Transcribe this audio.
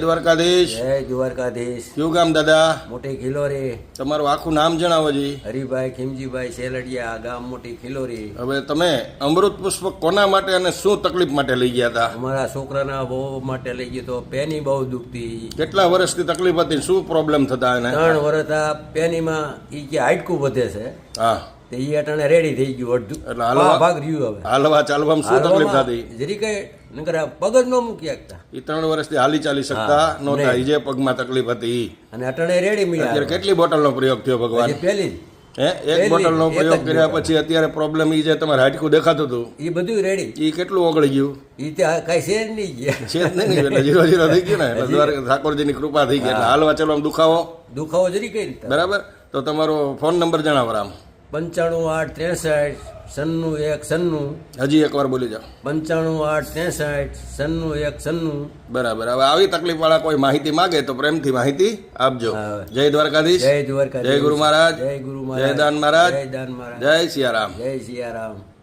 દ્વારકાધીશ. જય દ્વારકાધીશ. કયું ગામ દાદા? મોટી ખિલોરી. તમારું આખું નામ જણાવો જી. હરિભાઈ ખીમજીભાઈ શેલડિયા ગામ મોટી ખિલોરી. હવે તમે અમૃત પુષ્પ કોના માટે અને શું તકલીફ માટે લઈ ગયા હતા? અમારા છોકરાના બહુ માટે લઈ ગયો તો પેની બહુ દુખતી. કેટલા વર્ષથી તકલીફ હતી શું પ્રોબ્લેમ થતા એને? ત્રણ વર્ષ આ પેનીમાં ઈ કે હાડકું વધે છે. હા. તે ઈ અટાણે રેડી થઈ ગયું અડધું. એટલે હાલવા- ભાગ રહ્યું હવે. હાલવા ચાલવામાં શું તકલીફ થતી? જરી કઈ નકર પગજ ન મૂકી શકતા. એ ત્રણ વર્ષથી હાલી ચાલી શકતા નહોતા. એ જે પગમાં તકલીફ હતી. અને અટાણે રેડી મળ્યા. કેટલી બોટલનો પ્રયોગ થયો ભગવાન? પહેલી. હે? એક બોટલનો પ્રયોગ કર્યા પછી અત્યારે પ્રોબ્લેમ એ જે તમારે હાડકું દેખાતું હતું એ બધું રેડી એ કેટલું ઓગળી ગયું? એ ત્યાં કાંઈ છે જ નહીં ગયા. છે જ નહીં એટલે જીરો જીરો થઈ ગયું ને. એટલે ઠાકોરજીની કૃપા થઈ ગઈ. એટલે હાલવા ચાલવામાં દુખાવો? દુખાવો જરી કઈ બરાબર? તો તમારો ફોન નંબર જણાવો રામ. પંચાણું આઠ ત્રેસઠ સન્નું એક સન્નું. હજી એકવાર બોલી જાઓ. પંચાણું આઠ ત્રેસઠ સન્નું એક સન્નું. બરાબર. હવે આવી તકલીફ વાળા કોઈ માહિતી માંગે તો પ્રેમથી માહિતી આપજો. જય દ્વારકાધીશ. જય દ્વારકા જય ગુરુ મહારાજ. જય ગુરુ જય દાન મહારાજ. જય દાન મહારાજ. જય સિયારામ. જય સિયારામ.